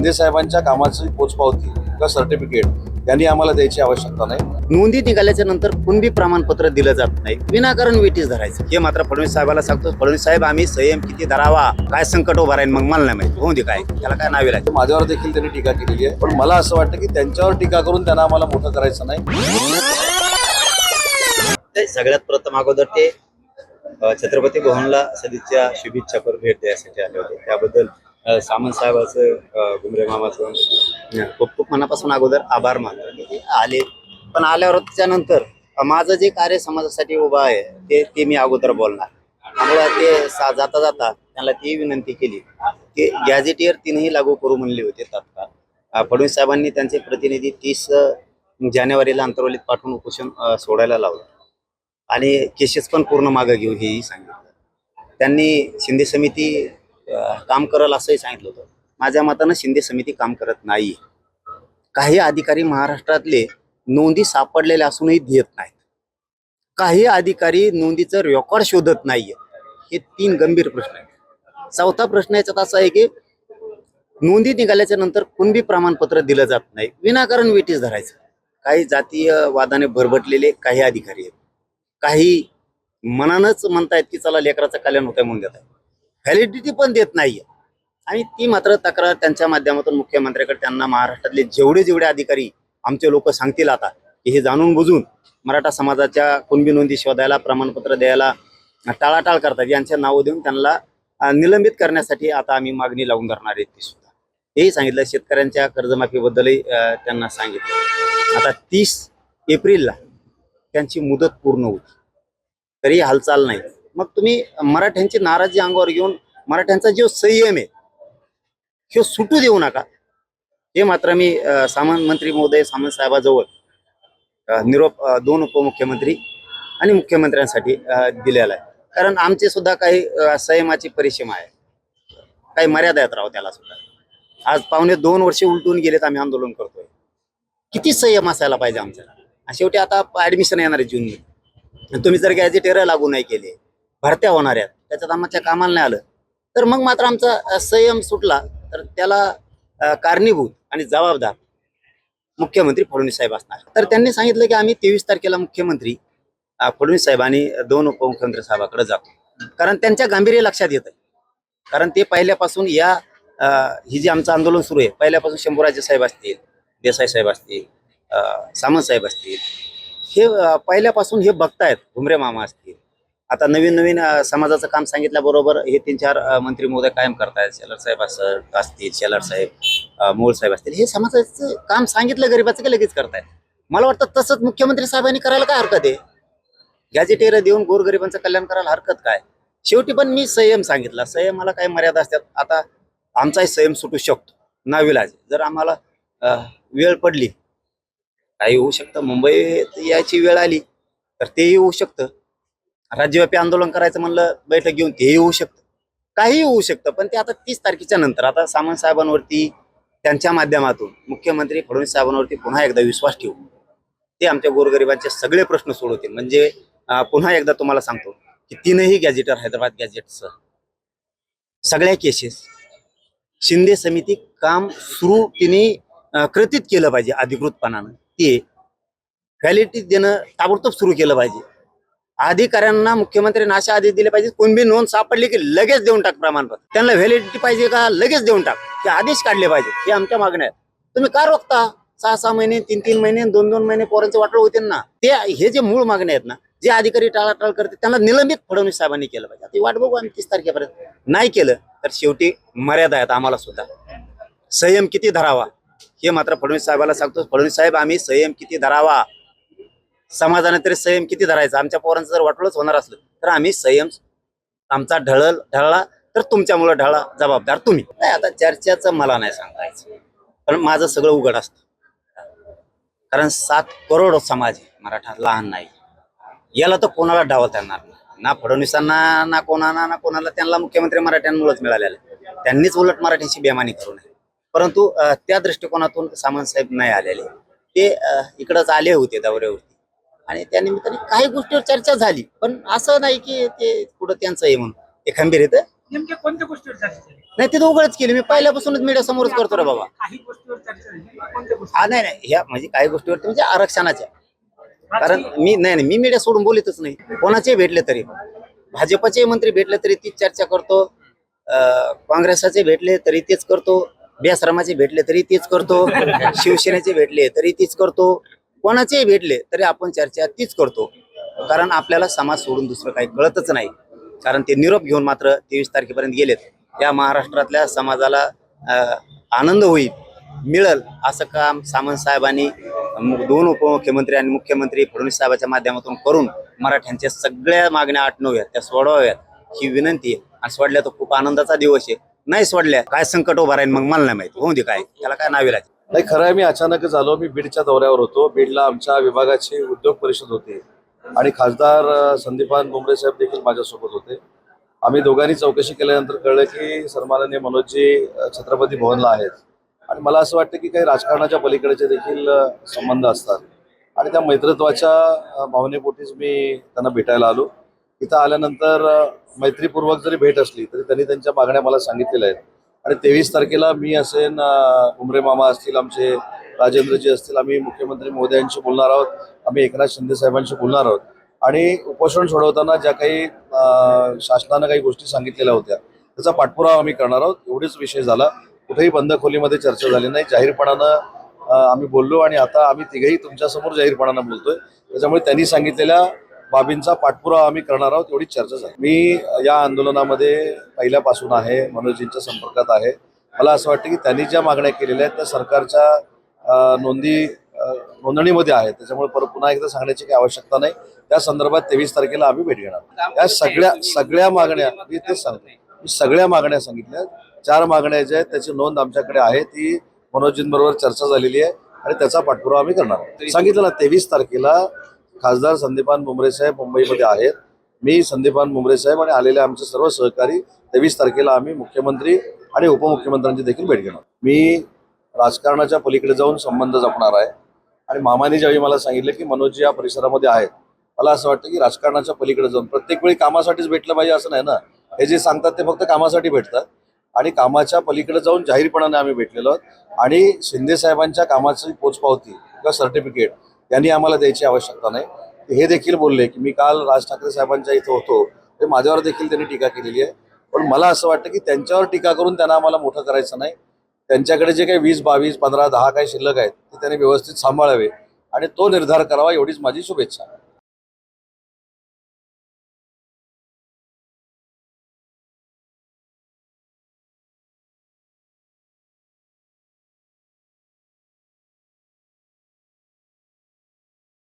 शिंदे साहेबांच्या कामाची पोचपावती किंवा सर्टिफिकेट त्यांनी आम्हाला द्यायची आवश्यकता नाही. नोंदी निघाल्याच्या नंतर कुणबी प्रमाणपत्र दिलं जात नाही. विनाकारण वेटीस धरायचं. हे मात्र फडणवीस साहेबाला सांगतो. फडणवीस साहेब आम्ही संयम किती धरावा? काय संकट उभा राहील मग मला नाही माहिती. होऊन दे काय. त्याला काय नावे लागेल माझ्यावर देखील त्यांनी टीका केलेली आहे. पण मला असं वाटतं की त्यांच्यावर टीका करून त्यांना आम्हाला मोठं करायचं नाही. सगळ्यात प्रथम अगोदर ते छत्रपती भवनला सदिच्छा शुभेच्छा करून भेट द्यायसाठी आले होते. त्याबद्दल सामंत साहेबाचं अ, गुमरे मामाचं. खूप खूप मनापासून अगोदर आभार मानतो. ते आले. पण आल्यावर त्यानंतर माझं जे कार्य समाजासाठी उभं आहे ते ते मी अगोदर बोलणार. त्यामुळे ते सा- जाता जाता त्यांना ती विनंती केली की गॅझेटियर तीनही लागू करू म्हणले होते तात्काळ. फडणवीस साहेबांनी त्यांचे प्रतिनिधी तीस जानेवारीला अंतर्वलीत पाठवून उपोषण सोडायला लावलं. आणि केसेस पण पूर्ण मागं घेऊ हेही सांगितलं. त्यांनी शिंदे समिती काम करल असंही सांगितलं होतं. माझ्या मतानं शिंदे समिती काम करत नाही काही अधिकारी महाराष्ट्रातले नोंदी सापडलेल्या असूनही देत नाहीत. काही अधिकारी नोंदीचं रेकॉर्ड शोधत नाहीये. हे तीन गंभीर प्रश्न आहेत. चौथा प्रश्न याच्यात असा आहे की नोंदी निघाल्याच्या नंतर कुणबी प्रमाणपत्र दिलं जात नाही. विनाकारण वेटीस धरायचं. काही जातीय वादाने भरभटलेले काही अधिकारी आहेत. काही मनानच म्हणतायत की चला लेकराचं कल्याण होतंय म्हणून देत आहे व्हॅलिडिटी पण देत नाहीये. आणि ती मात्र तक्रार त्यांच्या माध्यमातून मुख्यमंत्र्याकडे त्यांना महाराष्ट्रातले जेवढे जेवढे अधिकारी आमचे लोक सांगतील आता की हे जाणून बुजून मराठा समाजाच्या कुणबी नोंदी शोधायला प्रमाणपत्र द्यायला टाळाटाळ करतात. यांच्या नावं देऊन त्यांना निलंबित करण्यासाठी आता आम्ही मागणी लावून धरणार आहे ती सुद्धा. हेही सांगितलं. शेतकऱ्यांच्या कर्जमाफीबद्दलही त्यांना सांगितलं. आता तीस एप्रिलला त्यांची मुदत पूर्ण होती तरी हालचाल नाही. मग तुम्ही मराठ्यांची नाराजी अंगावर घेऊन मराठ्यांचा जो संयम आहे हे सुटू देऊ नका. हे मात्र मी सामान मंत्री महोदय सामंत साहेबाजवळ निरोप दोन उपमुख्यमंत्री आणि मुख्यमंत्र्यांसाठी दिलेला आहे. कारण आमचे सुद्धा काही संयमाची परिसीमा आहे. काही मर्यादा आहेत राव त्याला सुद्धा. आज पावणे दोन वर्षे उलटून गेलेत आम्ही आंदोलन करतोय. किती संयम असायला पाहिजे आमच्याला? शेवटी आता ऍडमिशन येणार आहे जून तुम्ही जर गॅजेटेर लागू नाही केले भरत्या होणार आहेत. त्याच्यात आमच्या कामाला नाही आलं. तर मग मात्र आमचा संयम सुटला. तर त्याला कारणीभूत आणि जबाबदार मुख्यमंत्री फडणवीस साहेब असणार. तर त्यांनी सांगितलं की आम्ही तेवीस तारखेला मुख्यमंत्री फडणवीस साहेब आणि दोन उपमुख्यमंत्री साहेबाकडे जातो कारण त्यांच्या गांभीर्य लक्षात येतं कारण ते पहिल्यापासून या ही जी आमचं आंदोलन सुरू आहे पहिल्यापासून शंभूराजे साहेब असतील देसाई साहेब असतील सामंत साहेब असतील हे पहिल्यापासून हे बघतायत घुमरे मामा असतील आता नवीन नवीन समाजाचं काम सांगितल्याबरोबर हे तीन चार मंत्री महोदय कायम करतायत. शेलर साहेब असं असतील शेलर साहेब मोळ साहेब असतील हे समाजाचं काम सांगितलं गरीबाचं की लगेच करतायत? मला वाटतं तसंच मुख्यमंत्री साहेबांनी करायला काय हरकत आहे? गॅजेटेर देऊन गोरगरिबांचं कल्याण करायला हरकत काय? शेवटी पण मी संयम सांगितला. संयमाला काही मर्यादा असतात. आता आमचाही संयम सुटू शकतो. नाविलाज जर आम्हाला वेळ पडली काही होऊ शकतं. मुंबईत यायची वेळ आली तर तेही होऊ शकतं. राज्यव्यापी आंदोलन करायचं म्हणलं बैठक घेऊन तेही होऊ शकतं. काही होऊ शकतं पण ते आता तीस तारखेच्या नंतर आता सामंत साहेबांवरती त्यांच्या माध्यमातून मुख्यमंत्री फडणवीस साहेबांवरती पुन्हा एकदा विश्वास ठेवू ते आमच्या गोरगरिबांचे सगळे प्रश्न सोडवतील. म्हणजे पुन्हा एकदा तुम्हाला सांगतो की तीनही गॅजेटर हैदराबाद गॅजेटसह सगळ्या केसेस शिंदे समिती काम सुरू तिने कृतीत केलं पाहिजे अधिकृतपणानं. ते व्हॅलिडिटी देणं ताबडतोब सुरू केलं पाहिजे. अधिकाऱ्यांना मुख्यमंत्री अशा आदेश दिले पाहिजे. कोणबी नोंद सापडली की लगेच देऊन टाक प्रमाणपत्र. त्यांना व्हॅलिडिटी पाहिजे का? लगेच देऊन टाक. ते आदेश काढले पाहिजे. हे आमच्या मागण्या आहेत. तुम्ही का रोखता? सहा सहा महिने तीन तीन महिने दोन दोन महिने पोरांचे वाटलं होते ना? ते हे जे मूळ मागण्या आहेत ना जे अधिकारी टाळाटाळ करते त्यांना निलंबित फडणवीस साहेबांनी केलं पाहिजे. आता वाट बघू आम्ही तीस तारखेपर्यंत. नाही केलं तर शेवटी मर्यादा आहेत आम्हाला सुद्धा. संयम किती धरावा? हे मात्र फडणवीस साहेबाला सांगतो. फडणवीस साहेब आम्ही संयम किती धरावा? समाजाने तरी संयम किती धरायचा? आमच्या पोरांचं जर वाटलंच होणार असलं तर आम्ही संयम आमचा ढळल ढळला तर तुमच्यामुळं ढळा जबाबदार तुम्ही. नाही आता चर्चेचं मला नाही सांगायचं. पण माझं सगळं उघड असतं. कारण सात करोड समाज आहे मराठा लहान नाही. याला तर कोणाला डावता येणार नाही? ना फडणवीसांना ना कोणाला ना कोणाला त्यांना मुख्यमंत्री मराठ्यांमुळेच मिळालेलं त्यांनीच उलट मराठीशी बेमानी करू नये परंतु त्या दृष्टिकोनातून सामंत साहेब नाही आलेले. ते इकडंच आले होते दौऱ्यावरती. आणि त्या निमित्ताने काही गोष्टीवर चर्चा झाली. पण असं नाही की ते कुठं त्यांचं आहे म्हणून. ते खंबीर येतं नेमक्या कोणत्या गोष्टीवर चर्चा झाली? नाही ते तर उघडच केली. मी पहिल्यापासूनच मीडिया समोरच करतो रे बाबा. काही गोष्टीवर चर्चा झाली कोणत्या गोष्टी हा नाही नाही. ह्या म्हणजे काही गोष्टीवरती म्हणजे आरक्षणाच्या. कारण मी नाही नाही. मी मीडिया सोडून बोलतच नाही. कोणाचे भेटले तरी. भाजपचे मंत्री भेटले तरी तीच चर्चा करतो. अं, काँग्रेसाचे भेटले तरी तेच करतो. बेआश्रमाचे भेटले तरी तेच करतो. शिवसेनेचे भेटले तरी तीच करतो. कोणाचेही भेटले तरी आपण चर्चा तीच करतो. कारण आपल्याला समाज सोडून दुसरं काही कळतच नाही. कारण ते निरोप घेऊन मात्र तेवीस तारखेपर्यंत गेलेत. या महाराष्ट्रातल्या समाजाला आनंद होईल मिळल असं काम सामंत साहेबांनी दोन उपमुख्यमंत्री आणि मुख्यमंत्री फडणवीस साहेबांच्या माध्यमातून करून मराठ्यांच्या सगळ्या मागण्या आटणव्यात त्या सोडवाव्यात ही विनंती आहे. आणि सोडल्या तर खूप आनंदाचा दिवस आहे. नाही सोडल्या काय संकट उभा राहील मग मला नाही माहिती. होऊ दे काय त्याला काय नावे लागेल नाही खरं आहे मी अचानकच आलो मी बीडच्या दौऱ्यावर होतो. बीडला आमच्या विभागाची उद्योग परिषद होती. आणि खासदार संदीपान भुमरे साहेब देखील माझ्यासोबत होते. आम्ही दोघांनी चौकशी केल्यानंतर कळलं की सन्माननीय मनोजजी छत्रपती भवनला आहेत. आणि मला असं वाटतं की काही राजकारणाच्या पलीकडेचे देखील संबंध असतात. आणि त्या मैत्रत्वाच्या भावनेपोटीच मी त्यांना भेटायला आलो. इथं आल्यानंतर मैत्रीपूर्वक जरी भेट असली तरी त्यांनी त्यांच्या मागण्या मला सांगितलेल्या आहेत. आणि तेवीस तारखेला मी असेन उमरे मामा असतील आमचे राजेंद्रजी असतील आम्ही मुख्यमंत्री मोदयांशी बोलणार आहोत. आम्ही एकनाथ शिंदे साहेबांशी बोलणार आहोत. आणि उपोषण सोडवताना ज्या काही शासनानं काही गोष्टी सांगितलेल्या होत्या त्याचा पाठपुरावा आम्ही करणार आहोत. एवढेच विषय झाला. कुठेही बंद खोलीमध्ये चर्चा झाली नाही. जाहीरपणानं आम्ही बोललो आणि आता आम्ही तिघेही तुमच्यासमोर जाहीरपणानं बोलतोय. त्याच्यामुळे त्यांनी सांगितलेल्या बाबींचा पाठपुरावा आम्ही करणार आहोत एवढीच चर्चा झाली. मी या आंदोलनामध्ये पहिल्यापासून आहे मनोजींच्या संपर्कात आहे. मला असं वाटतं की त्यांनी ज्या मागण्या केलेल्या आहेत त्या सरकारच्या नोंदी नोंदणीमध्ये आहेत. त्याच्यामुळे परत पुन्हा एकदा सांगण्याची काही आवश्यकता नाही. त्या संदर्भात तेवीस तारखेला आम्ही भेट घेणार त्या सगळ्या सगळ्या मागण्या मी तेच सांगतो. मी सगळ्या मागण्या सांगितल्या. चार मागण्या ज्या आहेत त्याची नोंद आमच्याकडे आहे. ती मनोजींबरोबर चर्चा झालेली आहे आणि त्याचा पाठपुरावा आम्ही करणार आहोत. सांगितलं ना तेवीस तारखेला खासदार संदीपान मुंबरे साहेब मुंबईमध्ये आहेत. मी संदीपान मुंबरे साहेब आणि आलेले आमचे सर्व सहकारी तेवीस तारखेला आम्ही मुख्यमंत्री आणि उपमुख्यमंत्र्यांची देखील भेट घेणार. मी राजकारणाच्या पलीकडे जाऊन संबंध जपणार आहे. आणि मामाने ज्यावेळी मला सांगितलं की मनोज या परिसरामध्ये आहेत मला असं वाटतं की राजकारणाच्या पलीकडे जाऊन प्रत्येक वेळी कामासाठीच भेटलं पाहिजे असं नाही ना? हे जे सांगतात ते फक्त कामासाठी भेटतात. आणि कामाच्या पलीकडे जाऊन जाहीरपणाने आम्ही भेटलेलो आहोत. आणि शिंदे साहेबांच्या कामाची पोचपावती किंवा सर्टिफिकेट त्यांनी आम्हाला द्यायची आवश्यकता नाही. हे देखील बोलले की मी काल राज ठाकरे साहेबांच्या इथं होतो. ते माझ्यावर देखील त्यांनी टीका केलेली आहे. पण मला असं वाटतं की त्यांच्यावर टीका करून त्यांना आम्हाला मोठं करायचं नाही. त्यांच्याकडे जे काही वीस बावीस पंधरा दहा काही शिल्लक आहेत ते त्यांनी व्यवस्थित सांभाळावे आणि तो निर्धार करावा एवढीच माझी शुभेच्छा.